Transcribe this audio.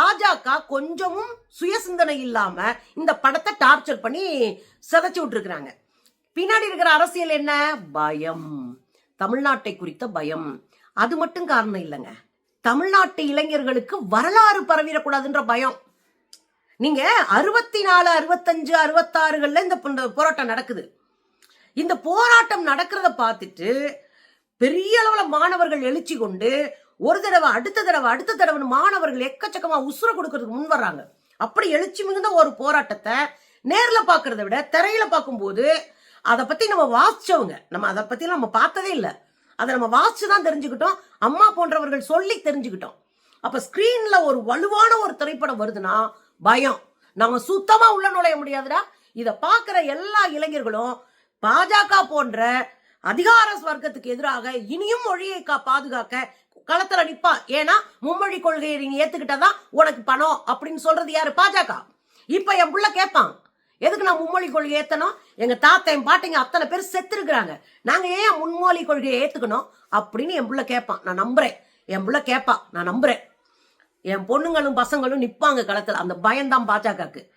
பாஜக கொஞ்சமும் சுய சிந்தனை இல்லாம இந்த படத்தை டார்ச்சர் பண்ணி சிதைச்சு விட்டுருக்குறாங்க. பின்னாடி இருக்கிற அரசியல் என்ன? பயம். தமிழ்நாட்டை குறித்த பயம். அது மட்டும் காரணம் இல்லைங்க. தமிழ்நாட்டு இளைஞர்களுக்கு வரலாறு பரவிடக்கூடாதுன்ற பயம். நீங்க அறுபத்தி நாலு அறுபத்தஞ்சு அறுபத்தாறுகள்ல இந்த போராட்டம் நடக்குது. இந்த போராட்டம் நடக்கிறத பார்த்துட்டு பெரிய அளவில் மாணவர்கள் எழுச்சி கொண்டு ஒரு தடவை அடுத்த தடவை அடுத்த தடவை மாணவர்கள் எக்கச்சக்கமாக உசுர கொடுக்கறதுக்கு முன் வர்றாங்க. அப்படி எழுச்சி மிகுந்த ஒரு போராட்டத்தை நேரில் பார்க்கறத விட திரையில பார்க்கும்போது அதை பத்தி நம்ம வாசிச்சவங்க நம்ம அதை பத்தி நம்ம பார்த்ததே இல்லை. அதை நம்ம வாசிச்சு தான் தெரிஞ்சுக்கிட்டோம். அம்மா போன்றவர்கள் சொல்லி தெரிஞ்சுக்கிட்டோம். அப்ப ஸ்கிரீன்ல ஒரு வலுவான ஒரு திரைப்படம் வருதுன்னா பயம். நம்ம சுத்தமா உள்ள நுழைய முடியாதுடா. இதை பார்க்குற எல்லா இளைஞர்களும் பாஜக போன்ற அதிகார வர்க்கத்துக்கு எதிராக இனியும் மொழியை பாதுகாக்க களத்துல நிப்பா. ஏன்னா மும்மொழி கொள்கையை நீங்க ஏத்துக்கிட்டாதான் உனக்கு பணம் அப்படின்னு சொல்றது யாரு? பாஜக. இப்ப என் புள்ள கேட்பான் எதுக்கு நான் மும்மொழி கொள்கை ஏத்தணும்? எங்க தாத்தா என் பாட்டிங்க அத்தனை பேர் செத்து இருக்கிறாங்க நாங்க ஏன் முன்மொழி கொள்கையை ஏத்துக்கணும்? அப்படின்னு என் புள்ள கேட்பான் நான் நம்புறேன். என் புள்ள கேட்பான் நான் நம்புறேன். என் பொண்ணுங்களும் பசங்களும் நிப்பாங்க களத்துல. அந்த பயம்தான் பாஜகக்கு.